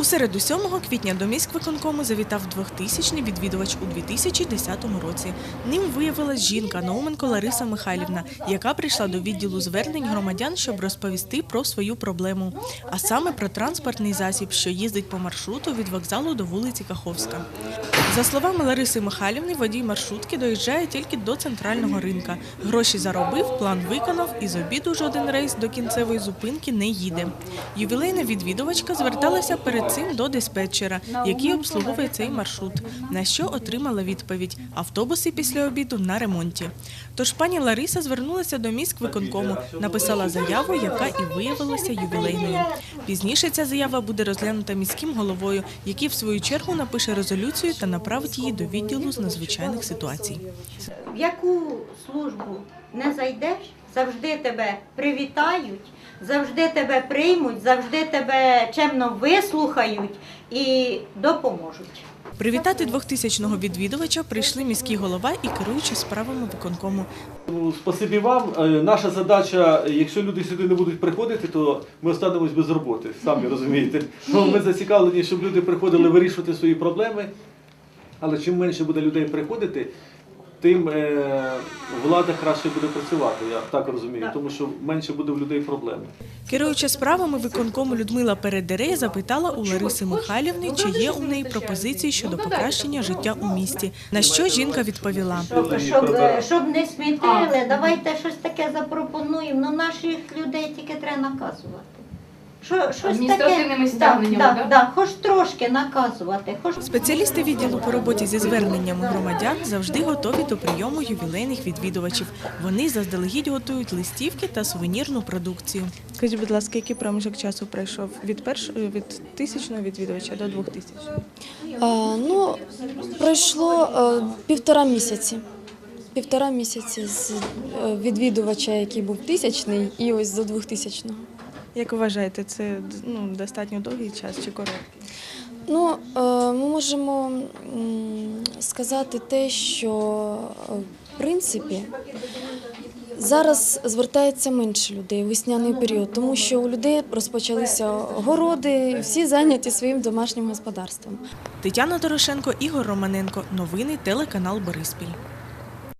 У середу 7 квітня до міськвиконкому завітав 2000-й відвідувач у 2010 році. Ним виявилась жінка Науменко Лариса Михайлівна, яка прийшла до відділу звернень громадян, щоб розповісти про свою проблему, а саме про транспортний засіб, що їздить по маршруту від вокзалу до вулиці Каховська. За словами Лариси Михайлівни, водій маршрутки доїжджає тільки до центрального ринка. Гроші заробив, план виконав і з обіду жоден рейс до кінцевої зупинки не їде. Ювілейна відвідувачка зверталася перед цим до диспетчера, який обслуговує цей маршрут, на що отримала відповідь: автобуси після обіду на ремонті. Тож пані Лариса звернулася до міськвиконкому, написала заяву, яка і виявилася ювілейною. Пізніше ця заява буде розглянута міським головою, який в свою чергу напише резолюцію та направить її до відділу з надзвичайних ситуацій. в яку службу не зайдеш, завжди тебе привітають, завжди тебе приймуть, завжди тебе чемно вислухають і допоможуть. Привітати 2000-го відвідувача прийшли міський голова і керуючі справами виконкому. Ну, Спасибі вам. Е, Наша задача, якщо люди сюди не будуть приходити, то ми останемось без роботи, самі розумієте. Ну, Ми зацікавлені, щоб люди приходили вирішувати свої проблеми. Але чим менше буде людей приходити, тим е, влада краще буде працювати, я так розумію, тому що менше буде в людей проблеми. Керуюча справами виконкому Людмила Передерей запитала у Лариси Михайлівни, чи є у неї пропозиції щодо покращення життя у місті. На що жінка відповіла: Щоб, щоб, щоб не смітили, давайте щось таке запропонуємо. Ну наших людей тільки треба наказувати. Що, щось Адміністративними таке, стягненнями, да, да? да, да, хоч трошки наказувати, хоч спеціалісти відділу по роботі зі зверненнями громадян завжди готові до прийому ювілейних відвідувачів. Вони заздалегідь готують листівки та сувенірну продукцію. Скажіть, будь ласка, який проміжок часу пройшов від першого від тисячного відвідувача до двох тисяч? Ну, пройшло е, півтора місяці. Півтора місяці з е, відвідувача, який був тисячний, і ось до двохтисячного. Як вважаєте, це ну достатньо довгий час чи короткий? Ну, е, ми можемо сказати те, що е, в принципі зараз звертається менше людей у весняний період, тому що у людей розпочалися городи, всі зайняті своїм домашнім господарством. Тетяна Дорошенко, Ігор Романенко. Новини телеканал Бориспіль.